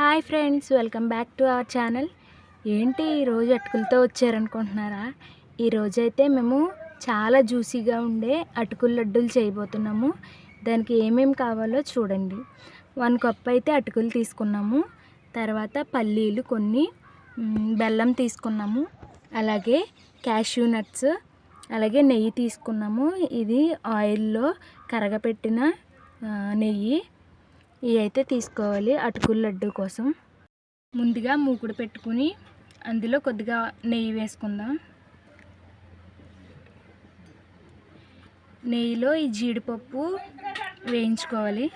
Hi friends welcome back to our channel. ఏంటి ఈరోజు అటుకులతో వచ్చారనుకుంటున్నారా? ఈరోజు అయితే మేము చాలా జ్యూసీగా ఉండే అటుకుల లడ్డూలు చేయబోతున్నాము. దానికి ఏమేమి కావాలో చూడండి. వన్ కప్ అయితే అటుకులు తీసుకున్నాము. తర్వాత పల్లీలు కొన్ని బెల్లం తీసుకున్నాము. అలాగే క్యాష్యూ నట్స్ అలాగే నెయ్యి తీసుకున్నాము. ఇది ఆయిల్లో కరగపెట్టిన నెయ్యి. ఇవి అయితే తీసుకోవాలి అటుకుల లడ్డు కోసం. ముందుగా మూకుడు పెట్టుకుని అందులో కొద్దిగా నెయ్యి వేసుకుందాం. నెయ్యిలో ఈ జీడిపప్పు వేయించుకోవాలి.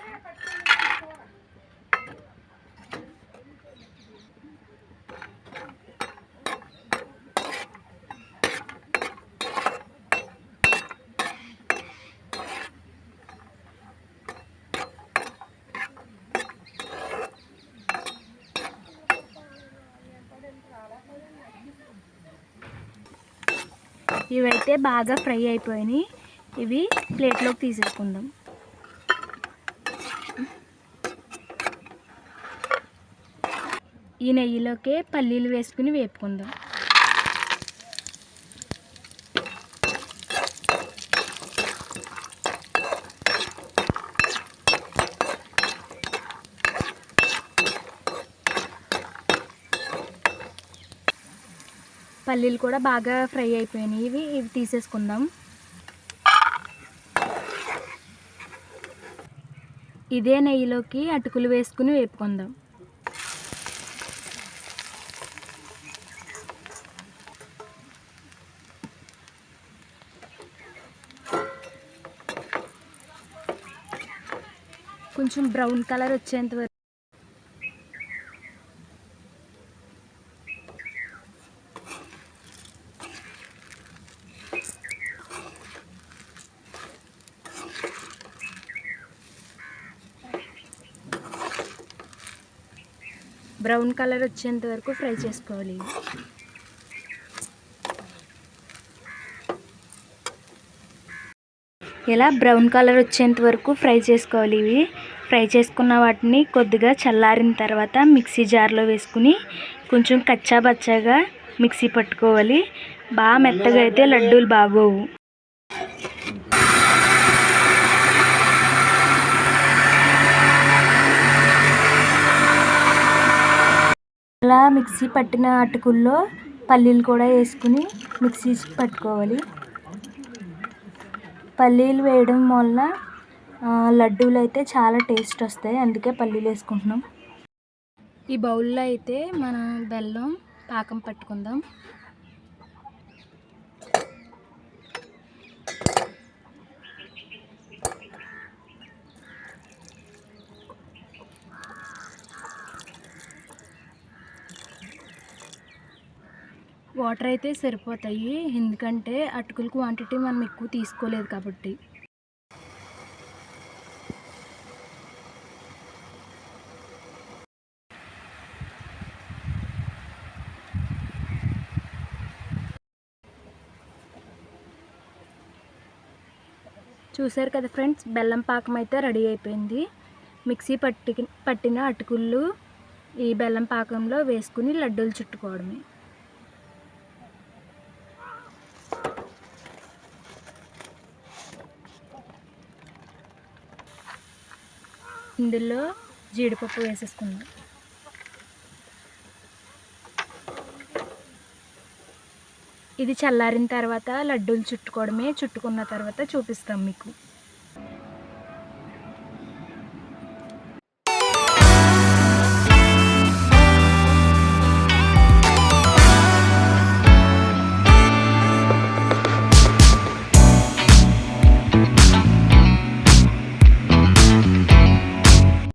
ఇవైతే బాగా ఫ్రై అయిపోయినాయి. ఇవి ప్లేట్లోకి తీసేసుకుందాం. ఈ నెయ్యిలోకే పల్లీలు వేసుకుని వేపుకుందాం. పల్లీలు కూడా బాగా ఫ్రై అయిపోయినాయి. ఇవి ఇవి తీసేసుకుందాం. ఇదే నెయ్యిలోకి అటుకులు వేసుకుని వేపుకుందాం. కొంచెం బ్రౌన్ కలర్ వచ్చేంత వరకు బ్రౌన్ కలర్ వచ్చేంత వరకు ఫ్రై చేసుకోవాలి. ఇలా బ్రౌన్ కలర్ వచ్చేంత వరకు ఫ్రై చేసుకోవాలి. ఇవి ఫ్రై చేసుకున్న వాటిని కొద్దిగా చల్లారిన తర్వాత మిక్సీ జార్లో వేసుకుని కొంచెం కచ్చాబచ్చాగా మిక్సీ పట్టుకోవాలి. బాగా మెత్తగా అయితే లడ్డూలు బాగోవు. మిక్సీ పట్టిన అటుకుల్లో పల్లీలు కూడా వేసుకుని మిక్సీ పట్టుకోవాలి. పల్లీలు వేయడం వల్ల లడ్డూలు అయితే చాలా టేస్ట్ వస్తాయి. అందుకే పల్లీలు వేసుకుంటున్నాం. ఈ బౌల్లో అయితే మన బెల్లం పాకం పట్టుకుందాం. వాటర్ అయితే సరిపోతాయి. ఎందుకంటే అటుకుల క్వాంటిటీ మనం ఎక్కువ తీసుకోలేదు కాబట్టి. చూసారు కదా ఫ్రెండ్స్ బెల్లం పాకం అయితే రెడీ అయిపోయింది. మిక్సీ పట్టి పట్టిన అటుకులు ఈ బెల్లం పాకంలో వేసుకుని లడ్డూలు చుట్టుకోవడమే. ఇందులో జీడిపప్పు వేసేసుకుందాం. ఇది చల్లారిన తర్వాత లడ్డూలు చుట్టుకోవడమే చుట్టుకున్న తర్వాత చూపిస్తాం మీకు.